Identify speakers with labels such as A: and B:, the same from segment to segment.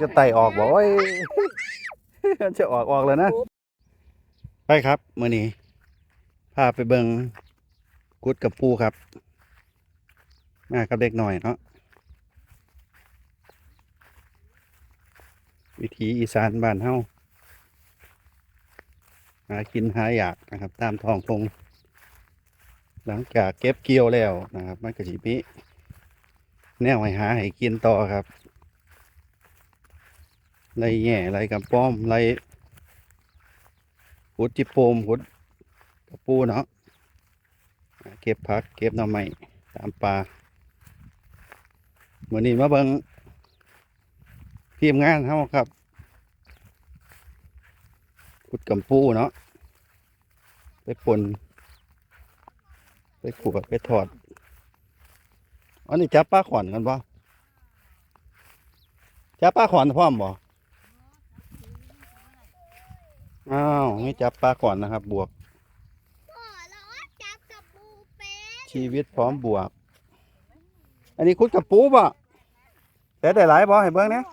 A: จะไต่ออกบอกว่าจะออกออกแล้วนะ ไปครับมื่อนี้พาไปเบิงกุดกับปูครับมากับเด็กหน่อยเนาะวิถีอีสานบ้านเฮาหากินหาอยากนะครับ ตามท้องทงหลังจากเก็บเกี่ยวแล้วนะครับ มันก็สิมีแนวให้หาให้กินต่อครับ ไรแง่ไรกับป้อมไรหุดจิโปมหุดกระปูเนาะเก็บผักเก็บหน่อไม้ตามป่าวันนี้มาเบิงทีมงานเฮาครับขุดกำปูเนาะไปปนไปขูดไปถอดอันนี้จับปลาขอนกันปะจับปลาขอนพร้อมบ่ อ้าวไม่จับปลาก่อนนะครับ บวก
B: พ่อเราจับกับปูเป็ด
A: ชีวิตพร้อมบวก อันนี้คุดกับปูบ่แต่ได้หลายบ่ให้เบิ้งเนี่ย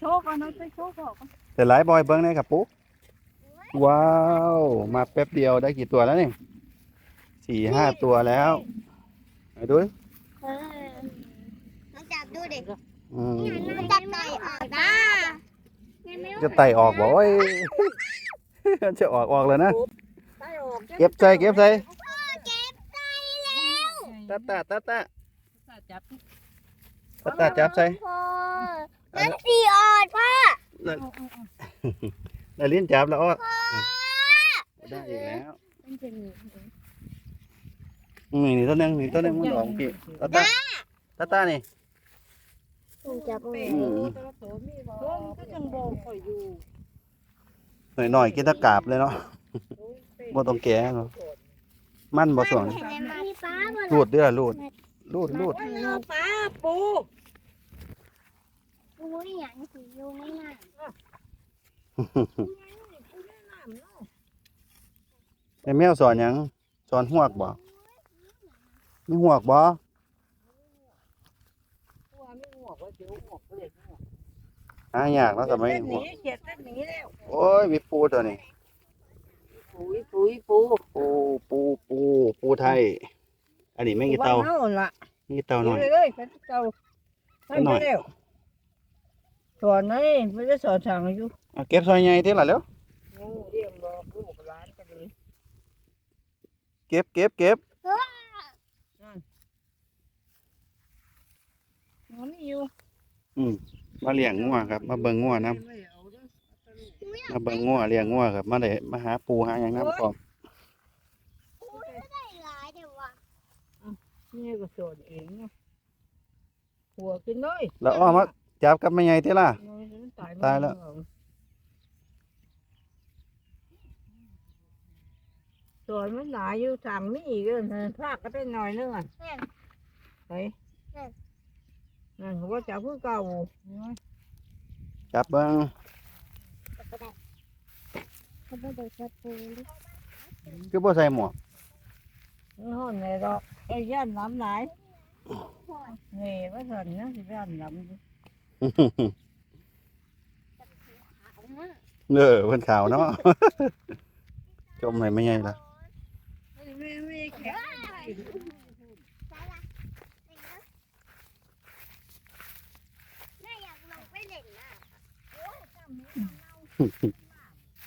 C: โชว์ก่อนนะไปโชว์ก่อน
A: แต่หลายบ่ให้เบิ้งเนี่ยกับปูว้าว มาแป๊บเดียวได้กี่ตัวแล้วนี่สี่ห้าตัวแล้วไปดูดิ
B: เออลองจับดูดิ
A: อืม
B: มันจับไต่ออกนะ
A: จะไต่ออกบ่โอ้ยจะออกออกเลยนะเก็บใส่เก็บใส่
B: พ่อเก็บไต่แล้ว
A: ตาตาตาตา
C: จับ
A: ตาตาจับใส่
B: พ่อนั่นสีออดพ่อ
A: ได้ลิ้นจับแล้วออดได้อีกแล้วอืมนี่ตัวหนึงนี่ตัวหนึงมันออกพี่ตาตาตาตานี่
B: จับ
A: อืม
C: ก็ ยังบอกคอยอยู่
A: หน่อยหน่อยๆกินตะกราบเลยเนาะ บ่ต้องแกะเนาะ มันบ่ส่วน
B: เห็นไหมมาพี่ป้าบ่
A: รูดเด้อรูดรูดรูด
C: ปลาปู
B: ปูอย่างสีอยู่ไม่น่า
A: ไอ้แมวสอนหยังสอนหวกบ่มีหวกบ่
C: ตัวไม่หัวว่าเดี๋ยวหัวเล็กหัว
A: หายากเนาะสมัย
C: ห
A: นี้ห
C: นี
A: วก
C: เขียดเส้นหนีแล้ว
A: โอ้ยมีปูตัวนี้
C: ปุ๋ยปุ๋ยปู
A: ปูปูปูปูไทย อันนี้ไม่กี่เตา
C: เน่าละ
A: ไม่กี่เตาหน่อย
C: เลยเลยเป็นเตาให้ไปแล้วสอนนี่ไม่ได้สอนสั่งอยู่
A: เอาเก็บซอยใหญ่เท่าไหร่แล้ว
C: เรียกบอกลูกหลานกันเลย
A: เก็บเก็บเก็บ
C: มันอยู่
A: อืม มาเลี้ยงงัวครับ มาเบิ่งงัวนํมาเบิ่งงัวเลี้ยงงัวครับ มาได้มาหาปูหาหยังนำพร้อม
B: ได้หลายเดี๋ยวว่ะ
C: นี่ก็สอนเองเนาะหัวกินเลย
A: แล้วอ้อมาจับกับแม่ใหญ่เท่าล่ะ ตายแล้ว
C: สอนมันหลายอยู่สั่งไม่อีกเลยพลากก็ได้หน่อยนึงอะ
B: แม่น
C: ไป นั่นเขาก็จับเพื่อเก่า
A: จับเบิ่ง
B: ก็ได้เขาไม่ได้จับปู
A: คือบ่ใส่หมวก
C: นี่ห้องไหนดอกไอ้ย่านน้ำไหนนี่ว่าสอนนะสิย่านน้ำ
A: เออเพิ่นขาวเนาะจมให้แม่ใหญ่ล่ะ
C: ไม่ไม่ไม่แข็ง
B: แม่อยากลงไปเล่นน่ะ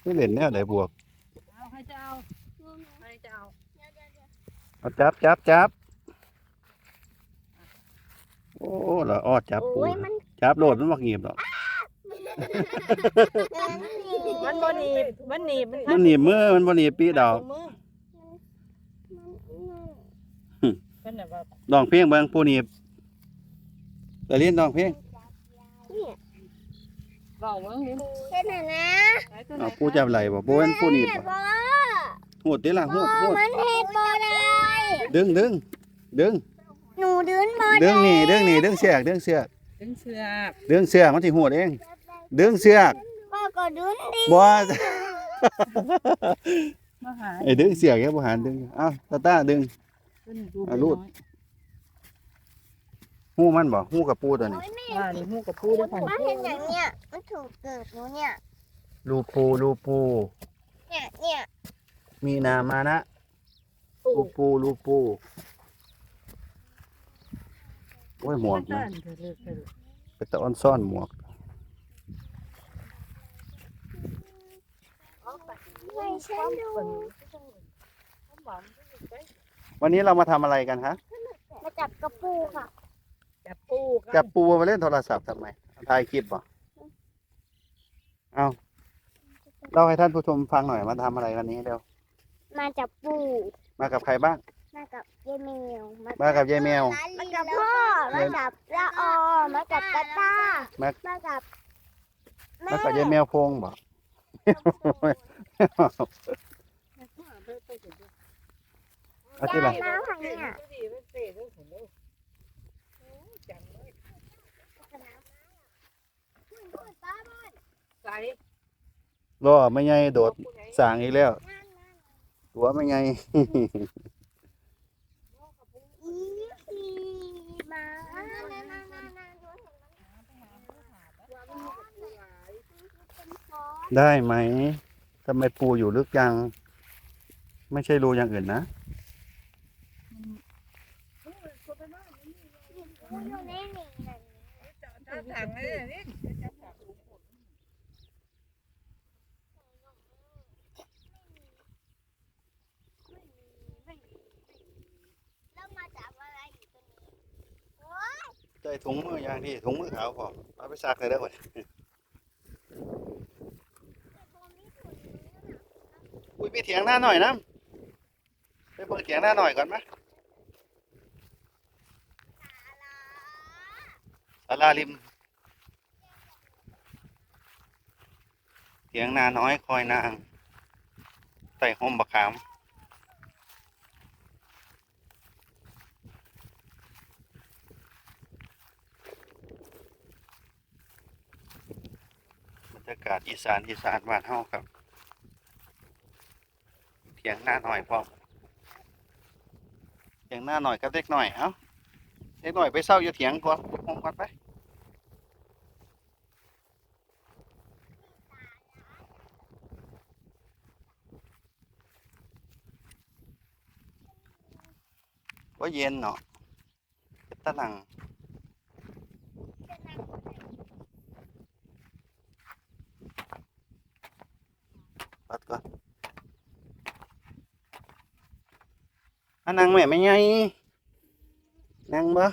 A: นี่เล่นแนวใดบวก
C: เอาให้เจ้าให้เจ้า
A: เอาจับจับจับโอ้ละออดจับปู
B: โอ้ยมัน
A: จับโลดมันบ่งีบหรอก
C: มันบ่หนีบมันหนีบ
A: มันหนีบมือมันบ่หนีบปีดอก
C: มือเป็นแบบ
A: ลองเพลงเบิ่งปูหนีบแต่เล่นลองเพลง
C: บอกมึง
B: เห็นไหมนะ
A: เอาปูจับไหลบ่บ่แม่นปูหนีบบ่
B: บ่
A: หูดติล่ะหูดหูด
B: มันเห็ดบ่ได้
A: ดึงดึงดึง
B: หนูเดินบ่
A: ดึงนี่ดึงนี่ดึงเสือกดึงเสือก
C: ดึงเสือ
A: ดึงเสือกมันสิหูดเอง ดึงเสือก
B: พ่อก็เดินดิ
A: บ่
C: มาหา
A: ไอ้ดึงเสือกแกบ่หันดึงเอ้าตาตาดึง
C: ขึ้นดู
A: อะรูดโหู้มันบ่หู้กับปูตัวนี้
B: โอ้ยแม่
C: ว่านี่หมูกับปูด้วยกัน
B: มาเห็นอย่างเนี้ยมันถูกเกิดหนูเนี่ย
A: รูปูรูปู
B: เนี่ยเนี่ย
A: มีนามานะรูปูรูปูโอ้ยหมวก
C: นั่
A: นะ
C: นเธอเลือกเธอ
A: เป็นตะออนซ่อนหมวก
B: ไม่ใช่ดู
A: วันนี้เรามาทำอะไรกันคะ
B: มาจับกระปูค่ะ
C: จับปูกัน
A: จับปูมาเล่นโทรศัพท์ทำไมถ่ายคลิปบ่เอาเล่าให้ท่านผู้ชมฟังหน่อยมาทำอะไรวันนี้เร็ว
B: มาจับปู
A: มากับใครบ้าง
B: มากับยายแมว
A: มากับยายแมว
B: มากับพ่อ มากับละออมากับตาตา
A: มา
B: มากับแม่
A: มากับยายแมวโพงบ่เอาที่ไร
B: ยายน้ำค่ะเนี่ย
C: ใส่
A: รอไม่ไงโดดสร้างอีกแล้ว ตัวไม่ไง
B: อีขี่มานานานานาหนูเห็นมัน
A: ได้ไหมทำไมปูอยู่ลึกยัง ไม่ใช่รูอย่างอื่นนะ
B: อยู่ในหนึ่งนั่น
C: จับถังเลยนี่
B: แล้วมาจับอะไรอยู่ตรงนี้โอ้ ย
A: ใจถุงมืออย่างที่ถุงมือขาวพอเอาไปซักเลยได้หมดอุ้ยไปเถียงหน้าหน่อยนะไปเปิดเถียงหน้าหน่อยก่อนไหมศาลาริมเถียงนาน้อยคอยนางใส่ห่มบักขาม รยากาศอีสานอีสานบ้านเฮาครับเถียงหน้าหน่อยพร้อเถียงหน้าหน่อยกับเด็กหน่อยเอ้าเด็กหน่อยไปเศร้าอยู่เถียงก่อนไปห้องก่อนไปว่าเย็นเนาะตะนังปัดก่อนอัน นังแม่ไม่ไงนั่งบ่